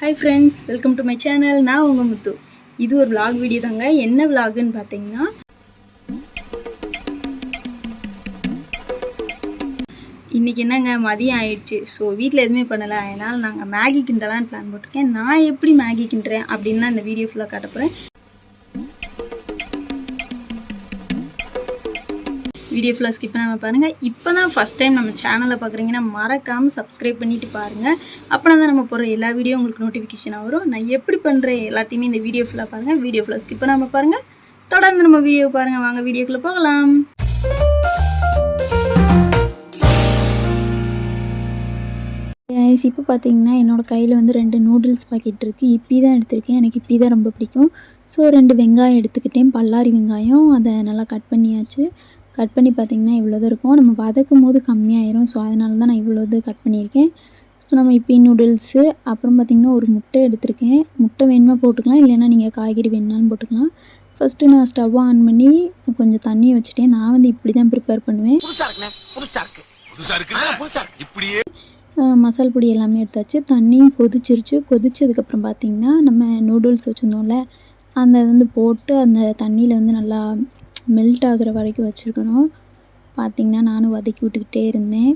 Hi friends welcome to my channel நான் உங்கள் முத்து. இது ஒரு vlog வீடியோ தாங்க. என்ன vlogன்னு பார்த்தீங்கன்னா இன்றைக்கி என்னங்க மதியம் ஆயிடுச்சு. ஸோ வீட்டில் எதுவுமே பண்ணலை. அதனால் நாங்கள் மேகி கிண்டலான்னு பிளான் போட்டிருக்கேன். நான் எப்படி மேகி கிண்டுறேன் அப்படின்னு தான் இந்த வீடியோ ஃபுல்லாக காட்ட போகிறேன் வீடியோ ஃபுல்லாக ஸ்கிப் பண்ணாமல் பாருங்கள் இப்போ தான் ஃபஸ்ட் டைம் நம்ம சேனலை பார்க்குறீங்கன்னா மறக்காமல் சப்ஸ்கிரைப் பண்ணிட்டு பாருங்கள் அப்படின்னா தான் நம்ம போகிற எல்லா வீடியோ உங்களுக்கு நோட்டிஃபிகேஷனாக வரும். நான் எப்படி பண்ணுறேன் எல்லாத்தையுமே இந்த வீடியோ ஃபுல்லாக பாருங்கள் வீடியோ ஃபுல்லாக ஸ்கிப் பண்ணாமல் பாருங்கள் தொடர்ந்து நம்ம வீடியோ பாருங்கள் வாங்க வீடியோக்குள்ளே போகலாம். கைஸ் இப்போ பார்த்தீங்கன்னா என்னோடய கையில் வந்து ரெண்டு நூடுல்ஸ் பாக்கெட் இருக்குது இப்பி தான் எடுத்திருக்கேன். எனக்கு இப்பி தான் ரொம்ப பிடிக்கும். ஸோ ரெண்டு வெங்காயம் எடுத்துக்கிட்டேன். பல்லாரி வெங்காயம். அதை நல்லா கட் பண்ணியாச்சு. கட் பண்ணி பார்த்தீங்கன்னா இவ்வளோதான் இருக்கும். நம்ம வதக்கும் போது கம்மியாயிரும். ஸோ அதனால தான் நான் இவ்வளோது கட் பண்ணியிருக்கேன். ஸோ நம்ம இப்பி நூடுல்ஸு அப்புறம் பார்த்திங்கன்னா ஒரு முட்டை எடுத்திருக்கேன். முட்டை வேணுமா போட்டுக்கலாம். இல்லைன்னா நீங்கள் காய்கறி வேணுனாலும் போட்டுக்கலாம். ஃபஸ்ட்டு நான் ஸ்டவ் ஆன் பண்ணி கொஞ்சம் தண்ணியை வச்சுட்டேன். நான் வந்து இப்படி தான் ப்ரிப்பேர் பண்ணுவேன். மசால் பொடி எல்லாமே எடுத்தாச்சு. தண்ணியும் கொதிச்சிருச்சு. கொதிச்சதுக்கப்புறம் பார்த்திங்கன்னா நம்ம நூடுல்ஸ் வச்சுருந்தோம்ல அந்த இது வந்து போட்டு அந்த தண்ணியில் வந்து நல்லா மெல்ட் ஆகிற வரைக்கும் வச்சுருக்கணும். பார்த்திங்கன்னா நானும் வதக்கி விட்டுக்கிட்டே இருந்தேன்.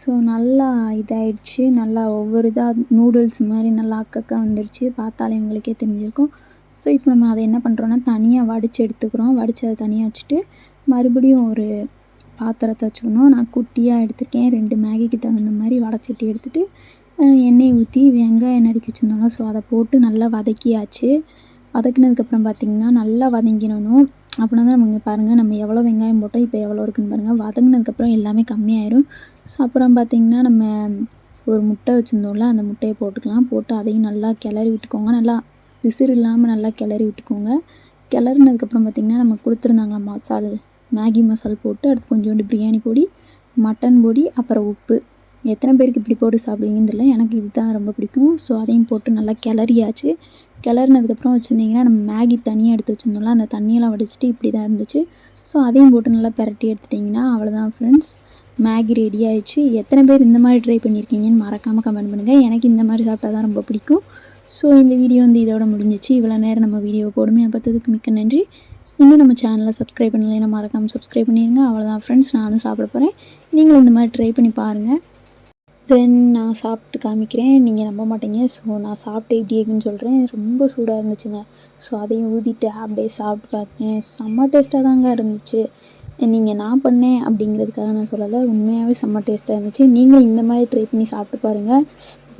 ஸோ நல்லா இதாயிடுச்சு. நல்லா ஒவ்வொரு இதாக நூடுல்ஸ் மாதிரி நல்லா அக்கக்கா வந்துடுச்சு பார்த்தாலே உங்களுக்கே தெரிஞ்சிருக்கும். ஸோ இப்போ நம்ம அதை என்ன பண்ணுறோன்னா தனியாக வடித்து எடுத்துக்கிறோம். வடித்து அதை தனியாக வச்சுட்டு மறுபடியும் ஒரு பாத்திரத்தை வச்சுக்கணும். நான் குட்டியாக எடுத்துருக்கேன். ரெண்டு மேகிக்கு தகுந்த மாதிரி வடச்சட்டி எடுத்துகிட்டு எண்ணெய் ஊற்றி வெங்காயம் நறுக்கி வச்சுருந்தோம்ல ஸோ அதை போட்டு நல்லா வதக்கியாச்சு. வதக்கினதுக்கப்புறம் பார்த்திங்கன்னா நல்லா வதங்கிடணும். அப்படின்னா தான் நம்ம இங்கே பாருங்கள் நம்ம எவ்வளோ வெங்காயம் போட்டோம் இப்போ எவ்வளோ இருக்குன்னு பாருங்கள் வதங்கினதுக்கப்புறம் எல்லாமே கம்மியாயிரும். ஸோ அப்புறம் பார்த்திங்கன்னா நம்ம ஒரு முட்டை வச்சுருந்தோம்ல அந்த முட்டையை போட்டுக்கலாம். போட்டு அதையும் நல்லா கிளறி விட்டுக்கோங்க. நல்லா விசிறு இல்லாமல் நல்லா கிளறி விட்டுக்கோங்க. கிளறினதுக்கப்புறம் பார்த்திங்கன்னா நம்ம கொடுத்துருந்தாங்களா மசால் மேகி மசால் போட்டு அடுத்து கொஞ்சோண்டு பிரியாணி பொடி மட்டன் பொடி அப்புறம் உப்பு. எத்தனை பேருக்கு இப்படி போட்டு சாப்பிடுவீங்கன்னு தெரியல. எனக்கு இதுதான் ரொம்ப பிடிக்கும். ஸோ அதையும் போட்டு நல்லா கிளறியாச்சு. கிளறினதுக்கப்புறம் வச்சுருந்தீங்கன்னா நம்ம மேகி தனியாக எடுத்து வச்சுருந்தோம்ல அந்த தண்ணியெல்லாம் வடிச்சிட்டு இப்படி தான் இருந்துச்சு. ஸோ அதையும் போட்டு நல்லா பரட்டி எடுத்துட்டிங்கன்னா அவ்வளோதான் ஃப்ரெண்ட்ஸ் மேகி ரெடி ஆயிடுச்சு. எத்தனை பேர் இந்த மாதிரி ட்ரை பண்ணியிருக்கீங்கன்னு மறக்காமல் கமெண்ட் பண்ணுங்கள் எனக்கு இந்த மாதிரி சாப்பிட்டா தான் ரொம்ப பிடிக்கும். ஸோ இந்த வீடியோ வந்து இதோட முடிஞ்சிச்சு. இவ்வளோ நேரம் நம்ம வீடியோ போடுமே பார்த்ததுக்கு மிக்க நன்றி. இன்னும் நம்ம சேனலை சப்ஸ்கிரைப் பண்ணலைன்னா மறக்காமல் சப்ஸ்கிரைப் பண்ணிடுங்க அவ்வளோதான் ஃப்ரெண்ட்ஸ் நானும் சாப்பிட போகிறேன் நீங்களும் இந்த மாதிரி ட்ரை பண்ணி பாருங்கள் தென் நான் சாப்பிட்டு காமிக்கிறேன். நீங்கள் நம்ப மாட்டீங்க. ஸோ நான் சாப்பிட்டு எப்படி இருக்குன்னு சொல்கிறேன் ரொம்ப சூடாக இருந்துச்சுங்க. ஸோ அதையும் ஊதிட்டு அப்படியே சாப்பிட்டு பார்த்தேன். செம்ம டேஸ்ட்டாக தாங்க இருந்துச்சு. நீங்கள் நான் பண்ணேன் அப்படிங்கிறதுக்காக நான் சொல்லலை. உண்மையாகவே செம்ம டேஸ்ட்டாக இருந்துச்சு. நீங்களும் இந்த மாதிரி ட்ரை பண்ணி சாப்பிட்டு பாருங்கள்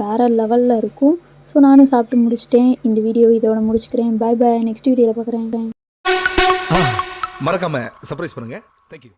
வேறு லெவலில் இருக்கும். ஸோ நானும் சாப்பிட்டு முடிச்சிட்டேன். இந்த வீடியோ இதோட முடிச்சுக்கிறேன். பாய் பாய் நெக்ஸ்ட் வீடியோவில் பார்க்குறேன் மறக்காமல் சர்ப்ரைஸ் பண்ணுங்கள் தேங்க்யூ